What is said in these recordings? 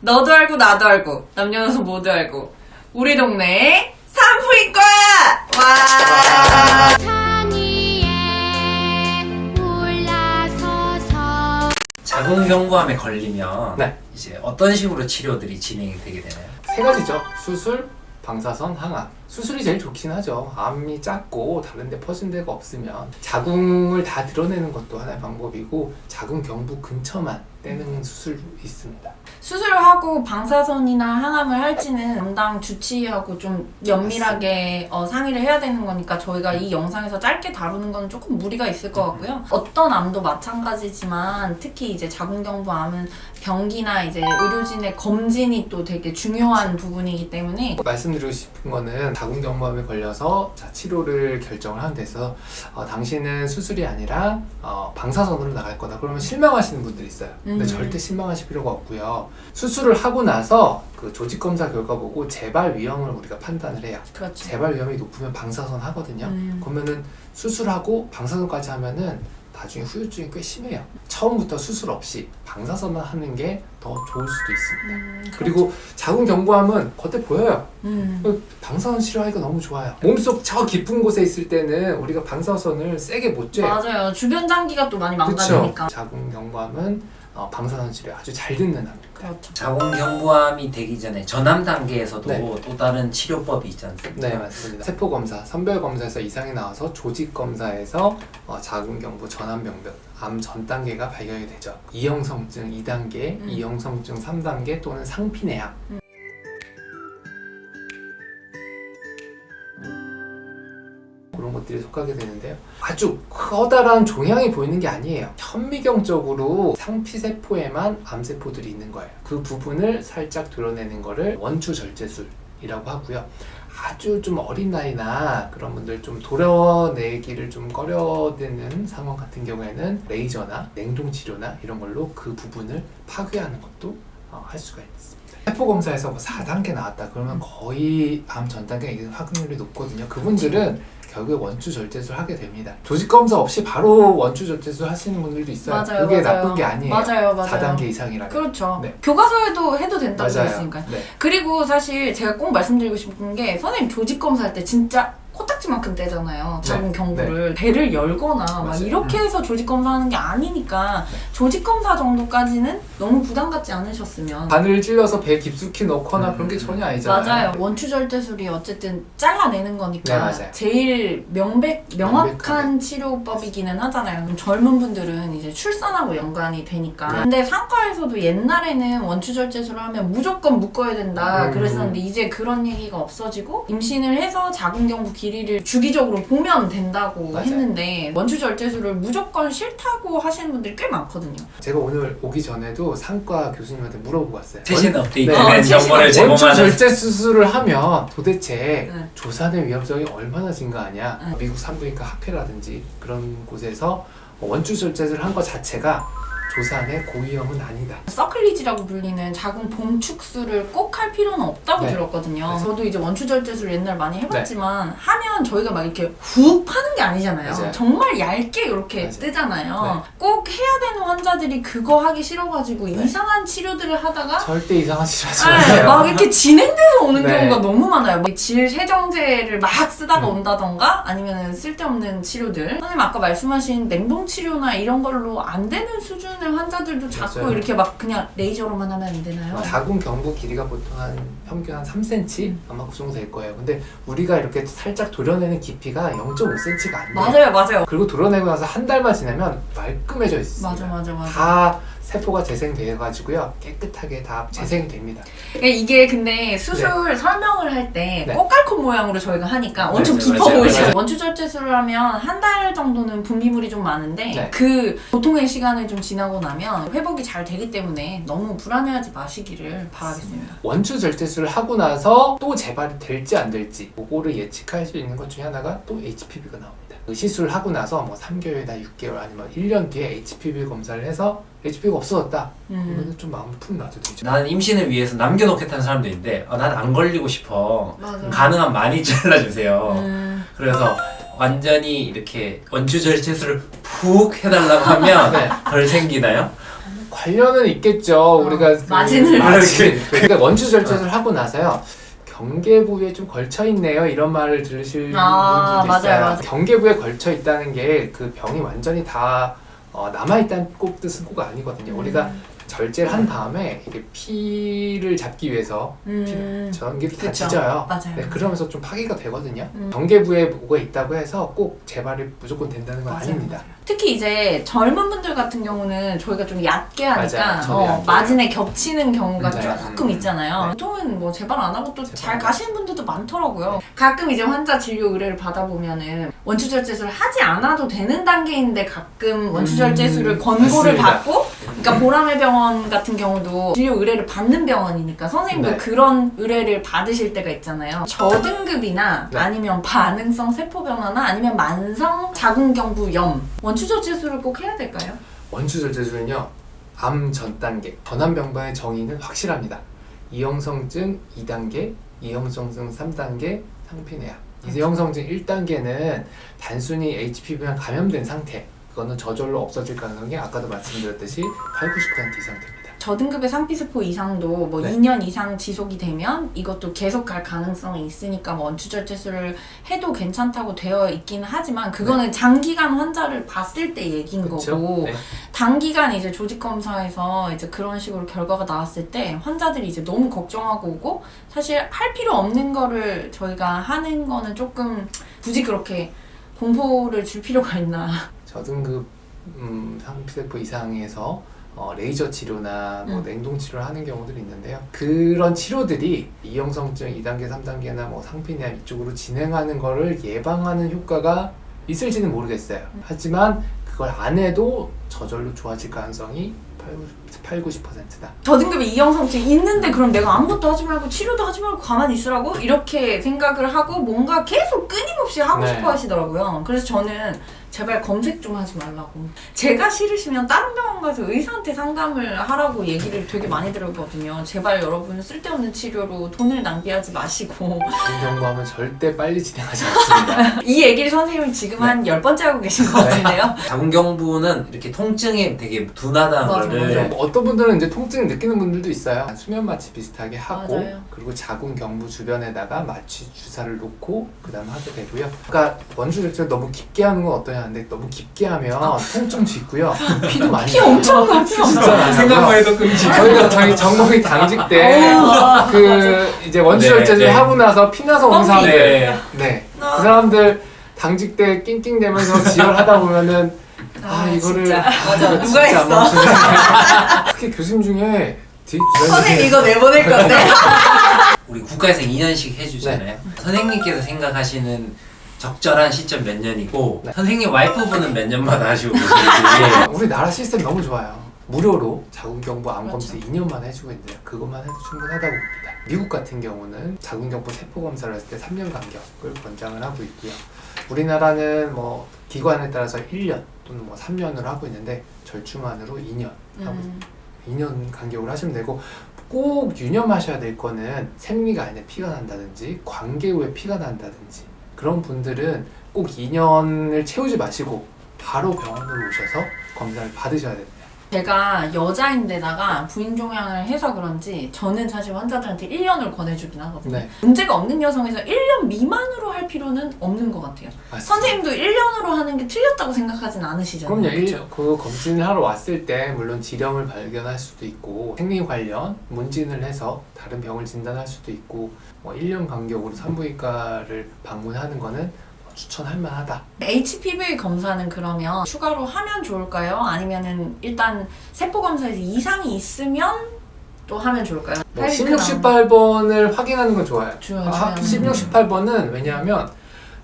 너도 알고 나도 알고 남녀노소 모두 알고 우리 동네 산부인과 와 산 위에 올라서서 자궁경부암에 걸리면 네. 이제 어떤 식으로 치료들이 진행이 되게 되나요? 세 가지죠. 수술, 방사선, 항암. 수술이 제일 좋긴 하죠. 암이 작고 다른데 퍼진 데가 없으면 자궁을 다 드러내는 것도 하나의 방법이고 자궁 경부 근처만 떼는 수술도 있습니다. 수술하고 방사선이나 항암을 할지는 담당 주치의하고 좀 연밀하게 어, 상의를 해야 되는 거니까 저희가 이 영상에서 짧게 다루는 건 조금 무리가 있을 것 같고요. 어떤 암도 마찬가지지만 특히 이제 자궁경부암은 병기나 이제 의료진의 검진이 또 되게 중요한 부분이기 때문에 말씀드리고 싶은 거는 자궁경부암에 걸려서 자, 치료를 결정을 한 데서 어, 당신은 수술이 아니라 어, 방사선으로 나갈 거다. 그러면 실망하시는 분들이 있어요. 근데 음. 절대 실망하실 필요가 없고요. 수술을 하고 나서 그 조직 검사 결과 보고 재발 위험을 우리가 판단을 해요. 그렇죠. 재발 위험이 높으면 방사선 하거든요. 음. 그러면은 수술하고 방사선까지 하면은 나중에 후유증이 꽤 심해요. 처음부터 수술 없이 방사선만 하는 게 더 좋을 수도 있습니다. 음, 그리고 자궁 경부암은 겉에 보여요. 음. 방사선 치료하기가 너무 좋아요. 몸속 저 깊은 곳에 있을 때는 우리가 방사선을 세게 못 쬐요. 맞아요. 주변 장기가 또 많이. 망가지니까. 자궁 경부암은 어, 방사선 치료 아주 잘 듣는 암입니다. 그렇죠. 자궁경부암이 되기 전에 전암 단계에서도 네. 또 다른 치료법이 있지 않습니까? 네 맞습니다. 세포 검사, 선별 검사에서 이상이 나와서 조직 검사에서 어, 자궁경부 전암 병변, 암 전 단계가 발견이 되죠. 이형성증 2단계, 음. 이형성증 3단계 또는 상피내암. 음. 그런 것들이 속하게 되는데요. 아주 커다란 종양이 보이는 게 아니에요. 현미경적으로 상피세포에만 암세포들이 있는 거예요. 그 부분을 살짝 드러내는 거를 원추 절제술이라고 하고요. 아주 좀 어린 나이나 그런 분들 좀 도려내기를 좀 꺼려되는 상황 같은 경우에는 레이저나 냉동 치료나 이런 걸로 그 부분을 파괴하는 것도 어, 할 수가 있습니다. 세포 검사에서 뭐 4단계 나왔다 그러면 거의 암 전 단계 확률이 높거든요. 그분들은 결국에 원추 절제술 하게 됩니다. 조직 검사 없이 바로 원추 절제술 하시는 분들도 있어요. 맞아요. 그게 맞아요. 나쁜 게 아니에요. 맞아요, 맞아요. 4단계 이상이라면. 그렇죠. 네. 교과서에도 해도 된다고 맞아요. 했으니까. 네. 그리고 사실 제가 꼭 말씀드리고 싶은 게 선생님 조직 검사할 때 진짜 코딱지만큼 떼잖아요. 자궁 네. 경부를 배를 열거나 막 맞아요. 음. 이렇게 해서 조직 검사하는 게 아니니까 네. 조직 검사 정도까지는 너무 부담 갖지 않으셨으면 바늘을 찔러서 배 깊숙이 넣거나 음. 그런 게 전혀 아니잖아요. 맞아요. 원추절제술이 어쨌든 잘라내는 거니까 네, 맞아요. 제일 명백 명확한 명백하게. 치료법이기는 하잖아요. 좀 젊은 분들은 이제 출산하고 연관이 되니까. 근데 상과에서도 옛날에는 원추절제술을 하면 무조건 묶어야 된다 음. 그랬었는데 이제 그런 얘기가 없어지고 임신을 해서 자궁경부 길이를 주기적으로 보면 된다고 맞아요. 했는데 원추 절제술을 무조건 싫다고 하시는 분들이 꽤 많거든요. 제가 오늘 오기 전에도 상과 교수님한테 물어보고 왔어요. 최신 네. 업데이트된 어, 최신 정보를 원추 제공하는 절제 수술을 하면 도대체 네. 조산의 위험성이 얼마나 증가하냐? 네. 미국 산부인과 학회라든지 그런 곳에서 원추 절제를 한 것 자체가 조산의 고위험은 아니다. 서클리지라고 불리는 자궁 봉축술을 꼭 할 필요는 없다고 네. 들었거든요. 네. 저도 이제 원추절제술 옛날 많이 해봤지만 하면 저희가 막 이렇게 훅 파는 게 아니잖아요. 맞아요. 정말 얇게 이렇게 맞아요. 뜨잖아요. 네. 꼭 해야 되는 환자들이 그거 하기 싫어가지고 네. 이상한 치료들을 하다가 절대 이상한 짓 하지 네, 마세요. 막 이렇게 진행돼서 오는 네. 경우가 너무 많아요. 막 질 세정제를 막 쓰다가 음. 온다던가 아니면 쓸데없는 치료들. 선생님 아까 말씀하신 냉동 치료나 이런 걸로 안 되는 수준의 환자들도 자꾸 맞아요. 이렇게 막 그냥 레이저로만 하면 안 되나요? 자궁 경부 길이가 보통 한 평균 한 3cm 아마 그 정도 될 거예요. 근데 우리가 이렇게 살짝 도려내는 깊이가 0.5cm가 안 돼요. 맞아요, 맞아요. 그리고 도려내고 나서 한 달만 지나면 말끔해져 있습니다. 맞아, 맞아, 맞아. 다 세포가 재생돼 가지고요 깨끗하게 다 재생이 됩니다. 그러니까 이게 근데 수술 설명을 할 때 네. 꽃갈콘 모양으로 저희가 하니까 엄청 맞아요, 깊어 맞아요, 보이죠. 맞아요. 원추절 제술을 하면 한 달 정도는 분비물이 좀 많은데 네. 그 보통의 시간을 좀 지나고 나면 회복이 잘 되기 때문에 너무 불안해하지 마시기를 바라겠습니다. 원추 절제술을 하고 나서 또 재발이 될지 안 될지 그거를 예측할 수 있는 것 중에 하나가 또 HPV가 나옵니다. 그 시술을 하고 나서 뭐 3개월이나 6개월 아니면 1년 뒤에 HPV 검사를 해서 HPV가 없어졌다. 음. 그러면 좀 마음 푹 놔도 되죠. 나는 임신을 위해서 남겨놓겠다는 사람도 있는데 아, 난안 걸리고 싶어 맞아. 가능한 많이 잘라주세요 음. 그래서 완전히 이렇게 원추절제술을 푹 해달라고 하면 네. 덜 생기나요? 관련은 있겠죠. 우리가 그 마진을. 마진. 그러니까 원추 절제를 하고 나서요. 경계부에 좀 걸쳐 있네요. 이런 말을 들으실 아, 분들도 있어요. 맞아요, 맞아요. 경계부에 걸쳐 있다는 게 그 병이 완전히 다 어, 남아 있다는 꼭 뜻은 꼭 아니거든요. 우리가 절제를 한 다음에 이게 피를 잡기 위해서 음. 전기를 다 그쵸. 찢어요. 맞아요. 네, 그러면서 좀 파괴가 되거든요. 음. 경계부에 뭐가 있다고 해서 꼭 재발이 무조건 된다는 건 맞아요, 아닙니다. 맞아요. 특히 이제 젊은 분들 같은 경우는 저희가 좀 얕게 하니까 맞아요. 저도 어, 얕게 마진에 겹치는 경우가 네. 조금 음. 있잖아요. 네. 보통은 뭐 재발 안 하고 또 잘 재발 안 가시는 분들도 많더라고요. 가끔 이제 환자 진료 의뢰를 받아보면은 원추절제술을 하지 않아도 되는 단계인데 가끔 원추절제술을 음, 권고를 맞습니다. 받고 그러니까 보라매 병원 같은 경우도 진료 의뢰를 받는 병원이니까 선생님도 네. 그런 의뢰를 받으실 때가 있잖아요. 저등급이나 네. 아니면 반응성 세포 변화나 아니면 만성 자궁경부염 원추절제술을 꼭 해야 될까요? 원추절제술은요 암 전 단계 전암병변의 정의는 확실합니다. 이형성증 2단계, 이형성증 3단계, 상피내암. 이형성증 1단계는 단순히 HPV만 감염된 상태. 그거는 저절로 없어질 가능성이 아까도 말씀드렸듯이 8, 90% 이상 됩니다. 저등급의 상피세포 이상도 뭐 네. 2년 이상 지속이 되면 이것도 계속 갈 가능성이 있으니까 뭐 원추절제술을 해도 괜찮다고 되어 있긴 하지만 그거는 장기간 환자를 봤을 때 얘기인 네. 그쵸? 거고 네. 단기간 이제 조직 검사에서 이제 그런 식으로 결과가 나왔을 때 환자들이 이제 너무 걱정하고 오고 사실 할 필요 없는 거를 저희가 하는 거는 조금 굳이 그렇게 공포를 줄 필요가 있나 저등급 음, 상피세포 이상에서 어, 레이저 치료나 뭐 음. 냉동 치료를 하는 경우들이 있는데요. 그런 치료들이 이형성증 2단계, 3단계나 뭐 상피내암 이쪽으로 진행하는 거를 예방하는 효과가 있을지는 모르겠어요. 하지만 그걸 안 해도 저절로 좋아질 가능성이 8, 90%다. 저등급의 이형성증 있는데 그럼 내가 아무것도 하지 말고 치료도 하지 말고 가만히 있으라고 이렇게 생각을 하고 뭔가 계속 끊임없이 하고 네. 싶어 하시더라고요. 그래서 저는 제발 검색 좀 하지 말라고. 제가 싫으시면 다른 병원 가서 의사한테 상담을 하라고 얘기를 되게 많이 들었거든요. 제발 여러분 쓸데없는 치료로 돈을 낭비하지 마시고 공경부하면 절대 빨리 진행하지 않습니다. 이 얘기를 선생님이 지금 한 열 번째 하고 계신 것 네. 같은데요. 자궁경부는 이렇게 통증이 되게 둔하다는 맞아, 거를 뭐 어떤 분들은 이제 통증을 느끼는 분들도 있어요. 수면 마취 비슷하게 하고 맞아요. 그리고 자궁 경부 주변에다가 마취 주사를 놓고 그다음 에 하게 되고요. 그러니까 원주 절제를 너무 깊게 하는 건 어떠냐 하는데 너무 깊게 하면 통증도 있고요. 피도 많이 피 나요. 엄청 나, 피 엄청 진짜 많이 나고요. 해도 끔찍. 저희가 저희 전공의 당직 때 어, 그 이제 원주 네, 절제를 네. 하고 나서 피나서 온 뻥피. 사람들 네. 네. 그 사람들 당직 때 낑낑대면서 지혈하다 보면은 아, 아, 이거를 진짜. 아, 맞아. 이거 누가 진짜 안 했어? 맞추네. 특히 교수님 중에 되게 선생님 이거 내보낼 건데. 우리 국가에서 2년씩 해주잖아요. 선생님께서 생각하시는 적절한 시점 몇 년이고 네. 선생님 와이프분은 몇 년마다 하시고 계시는지 우리나라 시스템 너무 좋아요. 무료로 자궁경부 암검사 2년만 해주고 있는데요. 그것만 해도 충분하다고 봅니다. 미국 같은 경우는 자궁경부 세포 검사를 했을 때 3년 간격을 권장을 하고 있고요. 우리나라는 뭐 기관에 따라서 1년 또는 뭐 3년을 하고 있는데 절충안으로 2년 하고 음. 2년 간격으로 하시면 되고 꼭 유념하셔야 될 거는 생리가 아니라 피가 난다든지 관계 후에 피가 난다든지 그런 분들은 꼭 2년을 채우지 마시고 바로 병원으로 오셔서 검사를 받으셔야 됩니다. 제가 여자인데다가 부인 종양을 해서 그런지 저는 사실 환자들한테 1년을 권해주긴 하거든요. 네, 문제가 없는 여성에서 1년 미만으로 할 필요는 없는 것 같아요. 맞습니다. 선생님도 1년으로 하는 게 틀렸다고 생각하진 않으시잖아요. 그럼요. 일, 그렇죠? 그 검진을 하러 왔을 때 물론 질염을 발견할 수도 있고 생리 관련 문진을 해서 다른 병을 진단할 수도 있고 뭐 1년 간격으로 산부인과를 방문하는 거는 추천할 만하다. HPV 검사는 그러면 추가로 하면 좋을까요? 아니면은 일단 세포 검사에서 이상이 있으면 또 하면 좋을까요? 뭐 할수 16, 있구나. 18번을 확인하는 건 좋아요. 좋아요, 아, 좋아요. 16, 18번은 왜냐하면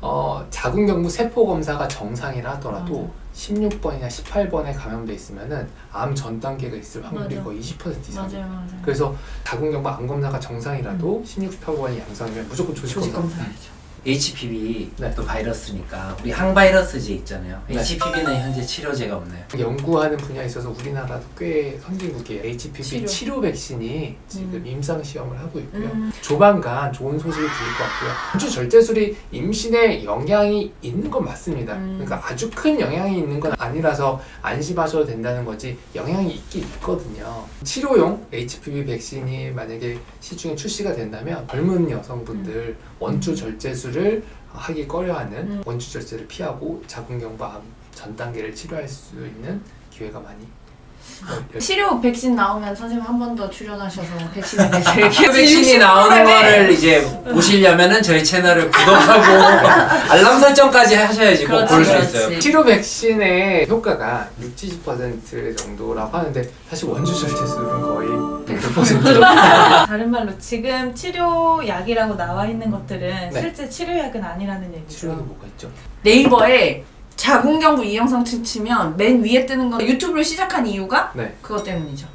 어, 자궁경부 세포 검사가 정상이라 하더라도 맞아. 16번이나 18번에 감염돼 있으면은 암 전 단계가 있을 확률이 맞아. 거의 20% 이상이에요. 맞아요, 맞아요. 그래서 자궁경부 암 검사가 정상이라도 16, 18번이 양성이면 무조건 조직 조직 검사. 검사야죠. HPV 네. 또 바이러스니까 우리 항바이러스제 있잖아요. 네. HPV는 현재 치료제가 없나요? 연구하는 분야에 있어서 우리나라도 꽤 선진국이에요. HPV 치료, 치료. 백신이 지금 음. 임상 시험을 하고 있고요. 음. 조만간 좋은 소식이 들릴 것 같고요. 원주 절제술이 임신에 영향이 있는 건 맞습니다. 음. 그러니까 아주 큰 영향이 있는 건 아니라서 안심하셔도 된다는 거지 영향이 있긴 있거든요. 치료용 HPV 백신이 만약에 시중에 출시가 된다면 젊은 여성분들 원주 절제술 을 하기 꺼려하는 음. 원주 절제를 피하고 자궁경부 암 전 단계를 치료할 수 있는 기회가 많이 열- 치료 백신 나오면 선생님 한 번 더 출연하셔서 백신에 대해서 얘기해 그 백신이 나오는 거를 이제 보시려면은 저희 채널을 구독하고 알람 설정까지 하셔야지 꼭 그렇지, 볼 수 그렇지. 있어요. 치료 백신의 효과가 6, 70% 정도라고 하는데 사실 원주 절제술은 거의 100%. 다른 말로 지금 치료약이라고 나와 있는 것들은 네. 실제 치료약은 아니라는 얘기죠. 치료는 뭐가 있죠? 네이버에 자궁경부 이 영상 치면 맨 위에 뜨는 건 유튜브를 시작한 이유가 네. 그것 때문이죠.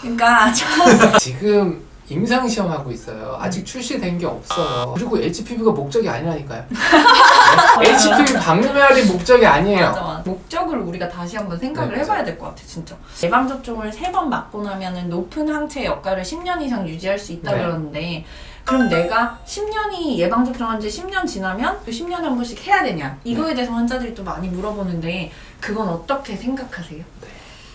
그러니까 참 지금 임상 시험 하고 있어요. 아직 출시된 게 없어요. 그리고 HPV가 목적이 아니라니까요. 네? HPV 방면이 목적이 아니에요. 맞아, 맞아. 목적을 우리가 다시 한번 생각을 네, 해봐야 될 것 같아 진짜 예방 접종을 세 번 맞고 나면은 높은 항체 역할을 10년 이상 유지할 수 있다 네. 그러는데 그럼 내가 10년이 예방 접종한 지 10년 지나면 또 10년에 한 번씩 해야 되냐 이거에 네. 대해서 환자들이 또 많이 물어보는데 그건 어떻게 생각하세요?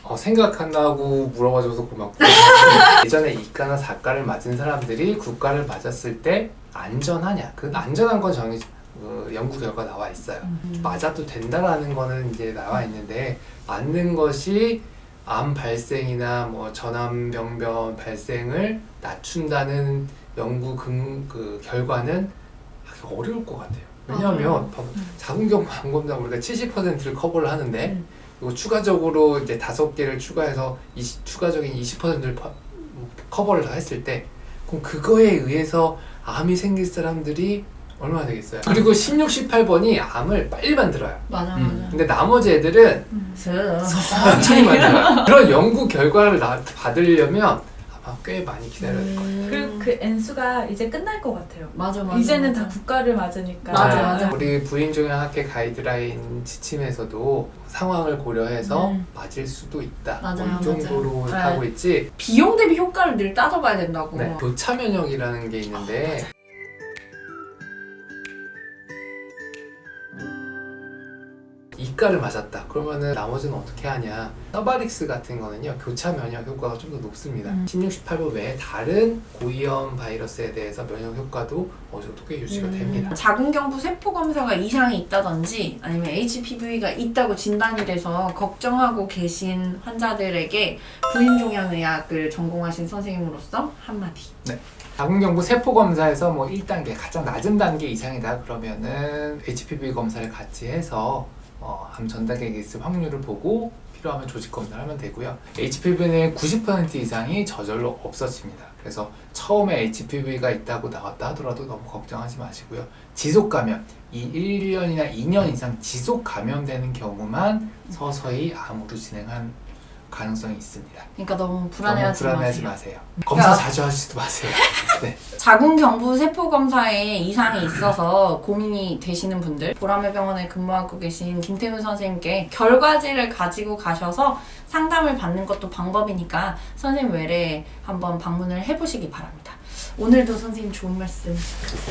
어, 생각한다고 물어봐줘서 고맙고 예전에 이과나 사과를 맞은 사람들이 국가를 맞았을 때 안전하냐? 그 안전한 건 정해 어, 연구 결과 나와 있어요. 맞아도 된다라는 거는 이제 나와 있는데 맞는 것이 암 발생이나 뭐 전암 병변 발생을 낮춘다는 연구 근, 그 결과는 하기 어려울 것 같아요. 왜냐하면 봐봐, 자궁경 방검장 우리가 70%를 커버를 하는데 음. 그리고 추가적으로 이제 다섯 개를 추가해서 20, 추가적인 20%를 커버를 다 했을 때 그럼 그거에 의해서 암이 생길 사람들이 얼마나 되겠어요? 그리고 16, 18번이 암을 빨리 만들어요. 맞아 음. 맞아 근데 나머지 애들은 그래서 천천히 만들어요. 그런 연구 결과를 나- 받으려면 아마 꽤 많이 기다려야 될 거예요. 그리고 그 N수가 이제 끝날 것 같아요. 맞아 맞아 이제는 맞아. 다 국가를 맞으니까. 맞아, 네. 맞아. 우리 부인종양학회 가이드라인 지침에서도 상황을 고려해서 음. 맞을 수도 있다. 맞아요, 뭐이 정도로 맞아요. 네. 하고 있지. 비용 대비 효과를 늘 따져봐야 된다고 네, 교차 면역이라는 게 있는데 이가를 맞았다. 그러면은 나머지는 어떻게 하냐? 서바릭스 같은 거는요 교차 면역 효과가 좀 더 높습니다. 음. 16, 18번 외에 다른 고위험 바이러스에 대해서 면역 효과도 어느 정도 꽤 유지가 음. 됩니다. 자궁경부 세포 검사가 이상이 있다든지 아니면 HPV가 있다고 진단이 돼서 걱정하고 계신 환자들에게 부인종양의학을 전공하신 선생님으로서 한마디. 자궁경부 세포 검사에서 뭐 1단계 가장 낮은 단계 이상이다 그러면은 HPV 검사를 같이 해서 어, 암 전달객이 있을 확률을 보고 필요하면 조직 검사를 하면 되고요. HPV는 90% 이상이 저절로 없어집니다. 그래서 처음에 HPV가 있다고 나왔다 하더라도 너무 걱정하지 마시고요. 지속 감염, 이 1년이나 2년 이상 지속 감염되는 경우만 서서히 암으로 진행한 가능성이 있습니다. 그러니까 너무 너무 불안해하지, 불안해하지 마세요. 마세요. 검사 자주 하시지도 마세요. 네. 자궁경부 세포 검사에 이상이 있어서 고민이 되시는 분들 보라매 병원에 근무하고 계신 김태훈 선생님께 결과지를 가지고 가셔서 상담을 받는 것도 방법이니까 선생님 외래 한번 방문을 해보시기 바랍니다. 오늘도 선생님 좋은 말씀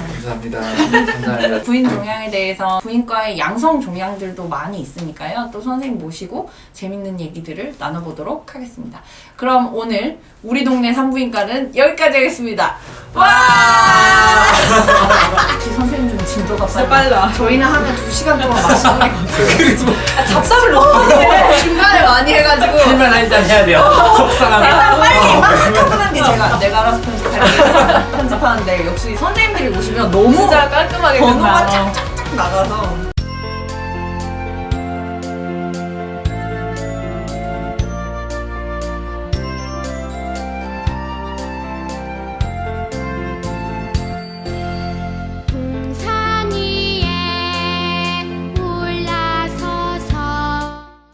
감사합니다. 감사합니다. 부인 종양에 대해서 부인과의 양성 종양들도 많이 있으니까요. 또 선생님 모시고 재밌는 얘기들을 나눠보도록 하겠습니다. 그럼 오늘 우리 동네 산부인과는 여기까지 하겠습니다. 와! 지 선생님 좀 진도가 진짜 빨라. 빨라. 저희는 하면 두 시간 동안 마시는 게 아, 잡담을 너무 중간에 많이 해가지고 film을 일단 해야 돼요. 속상하게. 빨리 막 하는 게 제가 내가 알아서 편집할게요. 편집하는데 역시 선생님들이 오시면 너무 진짜 깔끔하게 번호가 끝나. 쫙쫙쫙 나가서